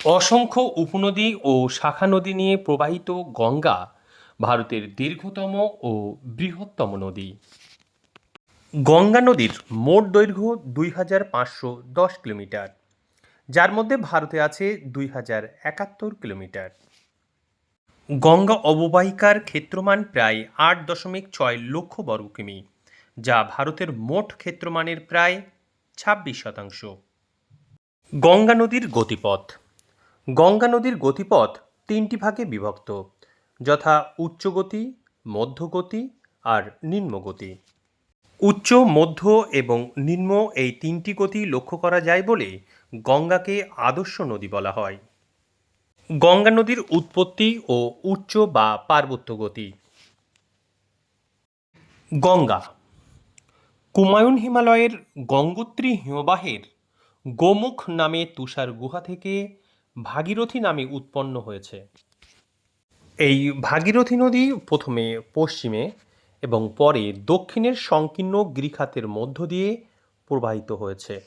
অসংখ্য উপনদী ও শাখা নদী নিয়ে প্রবাহিত গঙ্গা ভারতের দীর্ঘতম ও বৃহত্তম নদী। গঙ্গা নদীর মোট দৈর্ঘ্য দুই হাজার পাঁচশো দশ কিলোমিটার, যার মধ্যে ভারতে আছে দুই হাজার একাত্তর কিলোমিটার। গঙ্গা অববাহিকার ক্ষেত্রমান প্রায় আট দশমিক ছয় লক্ষ বর্গ কিমি, যা ভারতের মোট ক্ষেত্রমানের প্রায় ছাব্বিশ শতাংশ। গঙ্গা নদীর গতিপথ গঙ্গা নদীর গতিপথ তিনটি ভাগে বিভক্ত, যথা উচ্চগতি মধ্যগতি আর নিম্নগতি উচ্চ, মধ্য এবং নিম্ন এই তিনটি গতি লক্ষ্য করা যায় বলে গঙ্গাকে আদর্শ নদী বলা হয়। গঙ্গা নদীর উৎপত্তি ও উচ্চ বা পার্বত্য গতি। গঙ্গা কুমায়ুন হিমালয়ের গঙ্গোত্রী হিমবাহের গোমুখ নামে তুষার গুহা থেকে ভাগীরথী নামে উৎপন্ন হয়েছে। এই ভাগীরথী নদী প্রথমে পশ্চিমে এবং পরে দক্ষিণের সংকীর্ণ গিরিখাতের মধ্য দিয়ে প্রবাহিত হয়েছে।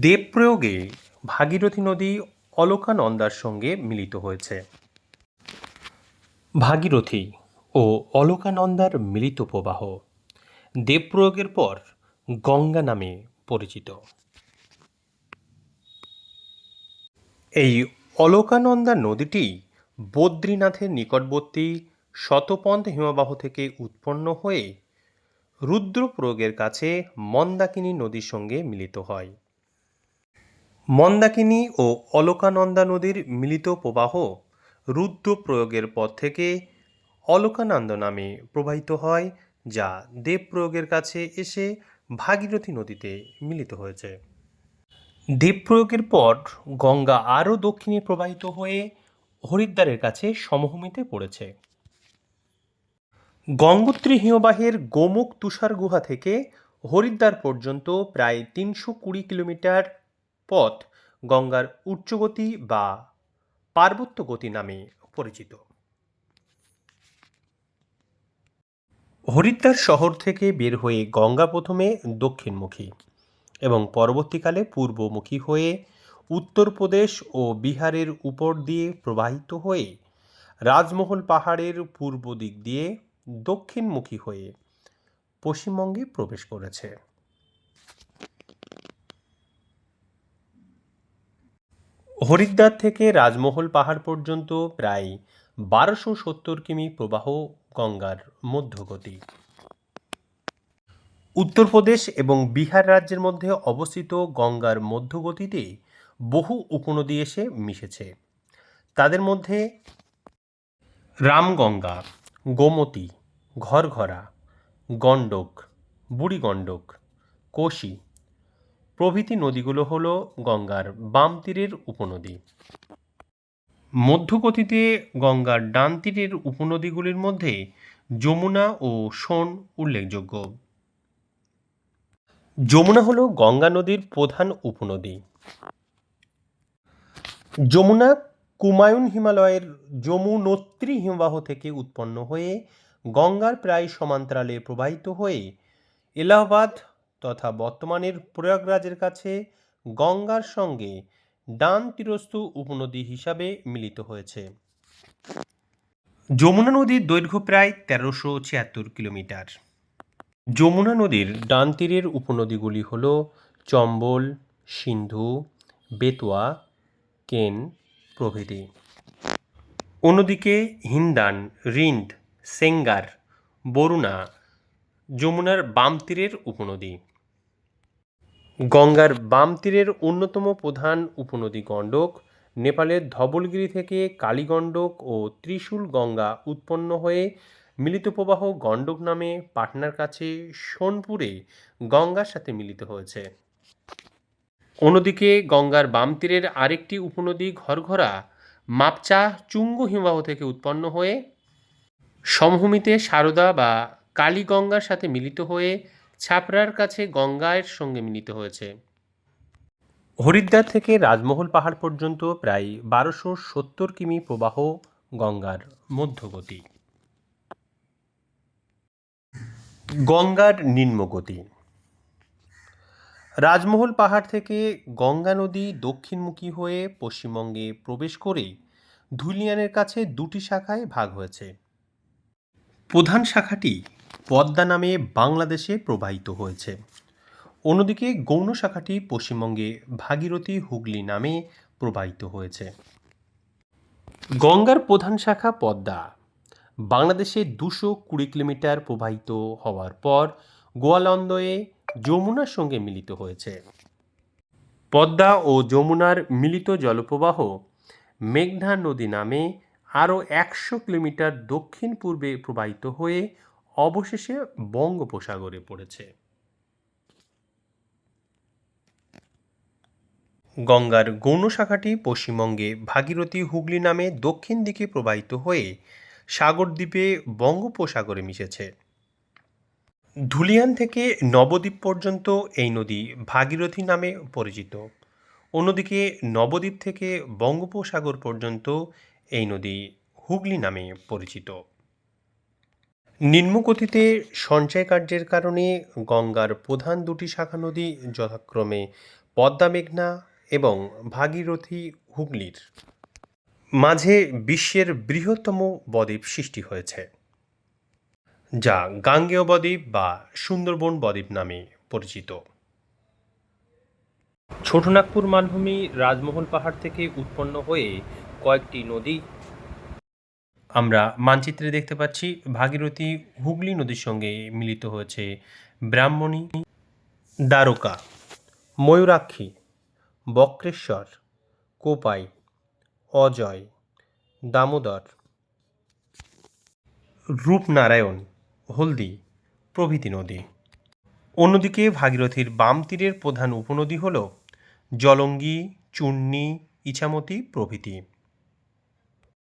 দেবপ্রয়োগে ভাগীরথী নদী অলকানন্দার সঙ্গে মিলিত হয়েছে। ভাগীরথী ও অলকানন্দার মিলিত প্রবাহ দেবপ্রয়োগের পর গঙ্গা নামে পরিচিত। এই অলকানন্দা নদীটি বদ্রীনাথের নিকটবর্তী শতপন্থ হিমবাহ থেকে উৎপন্ন হয়ে রুদ্রপ্রয়োগের কাছে মন্দাকিনী নদীর সঙ্গে মিলিত হয়। মন্দাকিনী ও অলকানন্দা নদীর মিলিত প্রবাহ রুদ্রপ্রয়োগের পর থেকে অলকানন্দ নামে প্রবাহিত হয়, যা দেবপ্রয়োগের কাছে এসে ভাগীরথী নদীতে মিলিত হয়েছে। দেবপ্রয়োগের পর গঙ্গা আরও দক্ষিণে প্রবাহিত হয়ে হরিদ্বারের কাছে সমভূমিতে পড়েছে। গঙ্গোত্রী হিমবাহের গোমুখ তুষার গুহা থেকে হরিদ্বার পর্যন্ত প্রায় তিনশো কুড়ি কিলোমিটার পথ গঙ্গার উচ্চগতি বা পার্বত্য গতি নামে পরিচিত। হরিদ্বার শহর থেকে বের হয়ে গঙ্গা প্রথমে দক্ষিণমুখী। এবং পরবর্তীকালে পূর্বমুখী হয়ে উত্তরপ্রদেশ ও বিহারের উপর দিয়ে প্রবাহিত হয়ে রাজমহল পাহাড়ের পূর্ব দিক দিয়ে দক্ষিণমুখী হয়ে পশ্চিমবঙ্গে প্রবেশ করেছে। হরিদ্বার থেকে রাজমহল পাহাড় পর্যন্ত প্রায় বারোশো সত্তর কিমি প্রবাহ গঙ্গার মধ্যগতি। উত্তরপ্রদেশ এবং বিহার রাজ্যের মধ্যে অবস্থিত গঙ্গার মধ্যগতিতে বহু উপনদী এসে মিশেছে। তাদের মধ্যে রামগঙ্গা, গোমতী, ঘরঘরা, গণ্ডক, বুড়িগণ্ডক, কোশি প্রভৃতি নদীগুলো হল গঙ্গার বাম তীরের উপনদী। মধ্যগতিতে গঙ্গার ডান তীরের উপনদীগুলির মধ্যে যমুনা ও সোন উল্লেখযোগ্য। যমুনা হল গঙ্গা নদীর প্রধান উপনদী। যমুনা কুমায়ুন হিমালয়ের যমুনোত্রী হিমবাহ থেকে উৎপন্ন হয়ে গঙ্গার প্রায় সমান্তরালে প্রবাহিত হয়ে এলাহাবাদ তথা বর্তমানের প্রয়াগরাজের কাছে গঙ্গার সঙ্গে ডান তীরস্থ উপনদী হিসাবে মিলিত হয়েছে। যমুনা নদীর দৈর্ঘ্য প্রায় তেরোশো ছিয়াত্তর কিলোমিটার। যমুনা নদীর ডান তীরের উপনদীগুলি হল চম্বল, সিন্ধু, বেতোয়া, কেন প্রভৃতি। অন্যদিকে হিন্দান, রিন্দ, সেঙ্গার বরুণা যমুনার বাম তীরের উপনদী। গঙ্গার বাম তীরের অন্যতম প্রধান উপনদী গণ্ডক নেপালের ধবলগিরি থেকে কালীগণ্ডক ও ত্রিশূল গঙ্গা উৎপন্ন হয়ে মিলিত প্রবাহ গণ্ডক নামে পাটনার কাছে সোনপুরে গঙ্গার সাথে মিলিত হয়েছে। অন্যদিকে গঙ্গার বাম তীরের আরেকটি উপনদী ঘরঘরা মাপচা চুঙ্গ হিমবাহ থেকে উৎপন্ন হয়ে সমভূমিতে সারদা বা কালীগঙ্গার সাথে মিলিত হয়ে ছাপড়ার কাছে গঙ্গার সঙ্গে মিলিত হয়েছে। হরিদ্বার থেকে রাজমহল পাহাড় পর্যন্ত প্রায় বারোশো সত্তর কিমি প্রবাহ গঙ্গার মধ্যগতি। গঙ্গার নিম্নগতি রাজমহল পাহাড় থেকে গঙ্গা নদী দক্ষিণমুখী হয়ে পশ্চিমবঙ্গে প্রবেশ করে ধুলিয়ানের কাছে দুটি শাখায় ভাগ হয়েছে। প্রধান শাখাটি পদ্মা নামে বাংলাদেশে প্রবাহিত হয়েছে। অন্যদিকে গৌণ শাখাটি পশ্চিমবঙ্গে ভাগীরথী হুগলি নামে প্রবাহিত হয়েছে। গঙ্গার প্রধান শাখা পদ্মা। বাংলাদেশে দুশো কুড়ি কিলোমিটার প্রবাহিত হওয়ার পর গোয়ালন্দয়ে যমুনার সঙ্গে মিলিত হয়েছে। পদ্মা ও যমুনার মিলিত জলপ্রবাহ মেঘনা নদী নামে আরও একশো কিলোমিটার দক্ষিণ পূর্বে প্রবাহিত হয়ে অবশেষে বঙ্গোপসাগরে পড়েছে। গঙ্গার গৌণ শাখাটি পশ্চিমবঙ্গে ভাগীরথী হুগলি নামে দক্ষিণ দিকে প্রবাহিত হয়ে সাগরদ্বীপে বঙ্গোপসাগরে মিশেছে। ধুলিয়ান থেকে নবদ্বীপ পর্যন্ত এই নদী ভাগীরথী নামে পরিচিত। অন্যদিকে নবদ্বীপ থেকে বঙ্গোপসাগর পর্যন্ত এই নদী হুগলি নামে পরিচিত। নিম্নগতিতে সঞ্চয় কার্যের কারণে গঙ্গার প্রধান দুটি শাখা নদী যথাক্রমে পদ্মা মেঘনা এবং ভাগীরথী হুগলির। মাঝে বিশ্বের বৃহত্তম বদ্বীপ সৃষ্টি হয়েছে, যা গাঙ্গেয় বদ্বীপ বা সুন্দরবন বদ্বীপ নামে পরিচিত। ছোটনাগপুর মালভূমি রাজমহল পাহাড় থেকে উৎপন্ন হয়ে কয়েকটি নদী আমরা মানচিত্রে দেখতে পাচ্ছি। ভাগীরথী হুগলি নদীর সঙ্গে মিলিত হয়েছে ব্রাহ্মণী, দ্বারকা, ময়ূরাক্ষী, বক্রেশ্বর, কোপাই অজয়, দামোদর, রূপনারায়ণ, হলদি, প্রভৃতি নদী। অন্যদিকে ভাগীরথীর বাম তীরের প্রধান উপনদী হল জলঙ্গি চূর্ণী ইছামতি প্রভৃতি।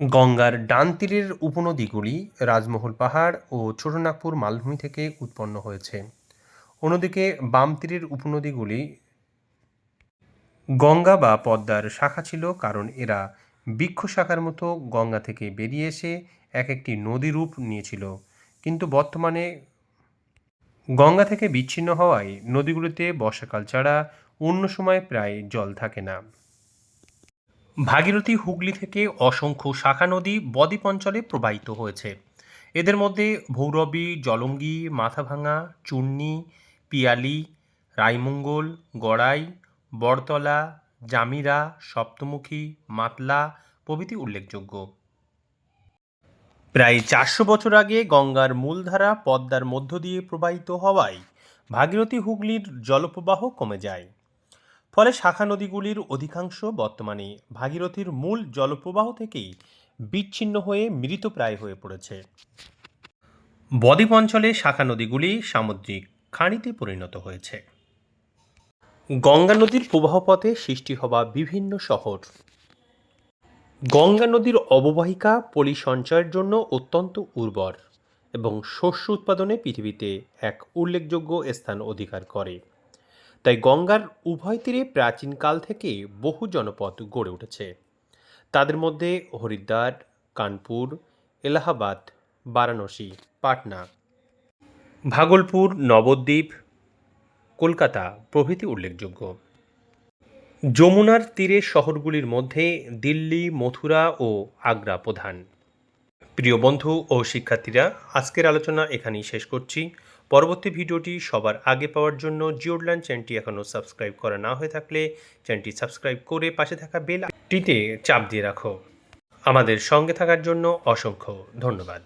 গঙ্গার ডান তীরের উপনদীগুলি রাজমহল পাহাড় ও ছোটনাগপুর মালভূমি থেকে উৎপন্ন হয়েছে। অন্যদিকে বাম তীরের উপনদীগুলি গঙ্গা বা পদ্মার শাখা ছিল, কারণ এরা বৃক্ষ শাখার মতো গঙ্গা থেকে বেরিয়ে এসে এক একটি নদী রূপ নিয়েছিল। কিন্তু বর্তমানে গঙ্গা থেকে বিচ্ছিন্ন হওয়ায় নদীগুলিতে বর্ষাকাল ছাড়া অন্য সময় প্রায় জল থাকে না। ভাগীরথী হুগলি থেকে অসংখ্য শাখা নদী বদ্বীপ অঞ্চলে প্রবাহিত হয়েছে। এদের মধ্যে ভৈরবী, জলঙ্গি, মাথাভাঙা চূর্ণী পিয়ালি, রায়মঙ্গল, গড়াই, বড়তলা জামিরা, সপ্তমুখী, মাতলা প্রভৃতি উল্লেখযোগ্য। প্রায় চারশো বছর আগে গঙ্গার মূলধারা পদ্মার মধ্য দিয়ে প্রবাহিত হওয়ায় ভাগীরথী হুগলির জলপ্রবাহ কমে যায়। ফলে শাখা নদীগুলির অধিকাংশ বর্তমানে ভাগীরথীর মূল জলপ্রবাহ থেকেই বিচ্ছিন্ন হয়ে মৃতপ্রায় হয়ে পড়েছে। বদ্বীপ অঞ্চলে শাখা নদীগুলি সামুদ্রিক খাঁড়িতে পরিণত হয়েছে। গঙ্গা নদীর প্রবাহপথে সৃষ্টি হওয়া বিভিন্ন শহর। গঙ্গা নদীর অববাহিকা পলি সঞ্চয়ের জন্য অত্যন্ত উর্বর এবং শস্য উৎপাদনে পৃথিবীতে এক উল্লেখযোগ্য স্থান অধিকার করে। তাই গঙ্গার উভয় তীরে প্রাচীনকাল থেকে বহু জনপদ গড়ে উঠেছে। তাদের মধ্যে হরিদ্বার, কানপুর, এলাহাবাদ, বারাণসী, পাটনা। ভাগলপুর, নবদ্বীপ কলকাতা প্রভৃতি উল্লেখযোগ্য। যমুনার তীরের শহরগুলির মধ্যে দিল্লি, মথুরা ও আগ্রা প্রধান। প্রিয় বন্ধু ও শিক্ষার্থীরা, আজকের আলোচনা এখানেই শেষ করছি। পরবর্তী ভিডিওটি সবার আগে পাওয়ার জন্য জিওডল্যান্ড চ্যানেলটি এখনও সাবস্ক্রাইব করা না হয়ে থাকলে চ্যানেলটি সাবস্ক্রাইব করে পাশে থাকা বেল টিতে চাপ দিয়ে রাখো। আমাদের সঙ্গে থাকার জন্য অসংখ্য ধন্যবাদ।